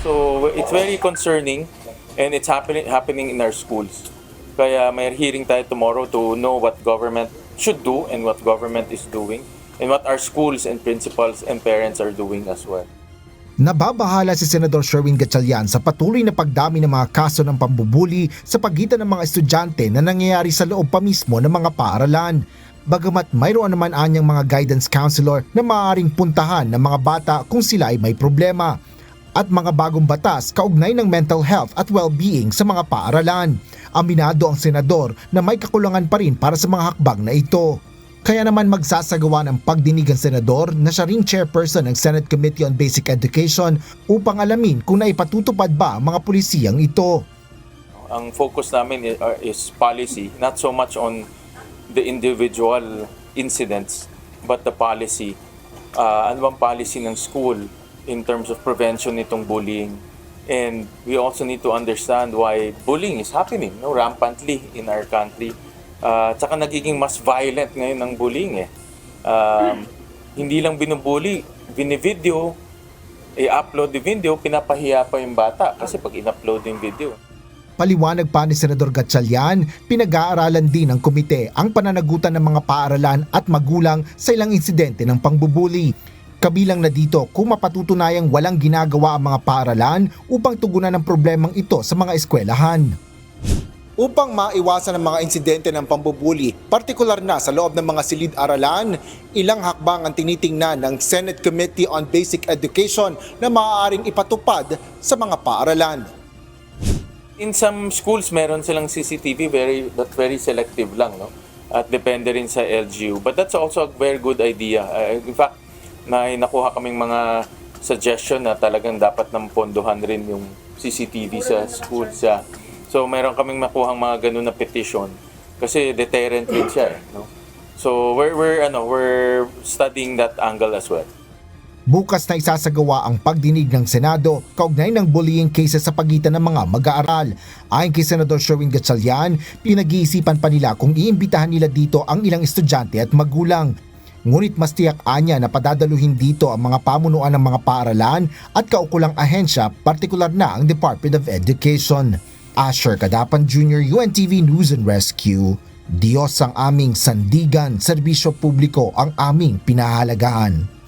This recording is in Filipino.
So it's very concerning and it's happening happening in our schools. Kaya may hearing tayo tomorrow to know what government should do and what government is doing and what our schools and principals and parents are doing as well. Nababahala si Senador Sherwin Gatchalian sa patuloy na pagdami ng mga kaso ng pambubuli sa pagitan ng mga estudyante na nangyayari sa loob pa mismo ng mga paaralan. Bagamat mayroon naman anyang mga guidance counselor na maaaring puntahan ng mga bata kung sila ay may problema at mga bagong batas kaugnay ng mental health at well-being sa mga paaralan. Aminado ang senador na may kakulangan pa rin para sa mga hakbang na ito. Kaya naman magsasagawa ng pagdinig ang senador na siya ring chairperson ng Senate Committee on Basic Education upang alamin kung naipatutupad ba ang mga pulisiyang ito. Ang focus namin are- is policy, not so much on the individual incidents, but the policy. Uh, ano bang policy ng school in terms of prevention nitong bullying? And we also need to understand why bullying is happening no, rampantly in our country. Uh, tsaka nagiging mas violent ngayon ang bullying eh. Um, hindi lang binubully, binivideo, i-upload yung video, pinapahiya pa yung bata kasi pag in-upload yung video. Paliwanag pa ni Senador Gatchalian, pinag-aaralan din ng komite ang pananagutan ng mga paaralan at magulang sa ilang insidente ng pangbubuli. Kabilang na dito kung mapatutunayang walang ginagawa ang mga paaralan upang tugunan ang problemang ito sa mga eskwelahan. Upang maiwasan ang mga insidente ng pambubuli, partikular na sa loob ng mga silid-aralan, ilang hakbang ang tinitingnan ng Senate Committee on Basic Education na maaaring ipatupad sa mga paaralan. In some schools, meron silang CCTV, very, but very selective lang, no? At depende rin sa LGU. But that's also a very good idea. Uh, in fact, may nakuha kaming mga suggestion na talagang dapat nang pondohan rin yung CCTV sa schools. Yeah. So, meron kaming makuhang mga ganun na petition. Kasi deterrent rin siya, eh, no? So, we're, we're, ano, we're studying that angle as well. Bukas na isasagawa ang pagdinig ng Senado kaugnay ng bullying cases sa pagitan ng mga mag-aaral. Ayon kay Senador Sherwin Gatchalian, pinag-iisipan pa nila kung iimbitahan nila dito ang ilang estudyante at magulang. Ngunit mas tiyak anya na padadaluhin dito ang mga pamunuan ng mga paaralan at kaukulang ahensya, partikular na ang Department of Education. Asher Kadapan Jr., UNTV News and Rescue. Diyos ang aming sandigan, serbisyo publiko ang aming pinahalagahan.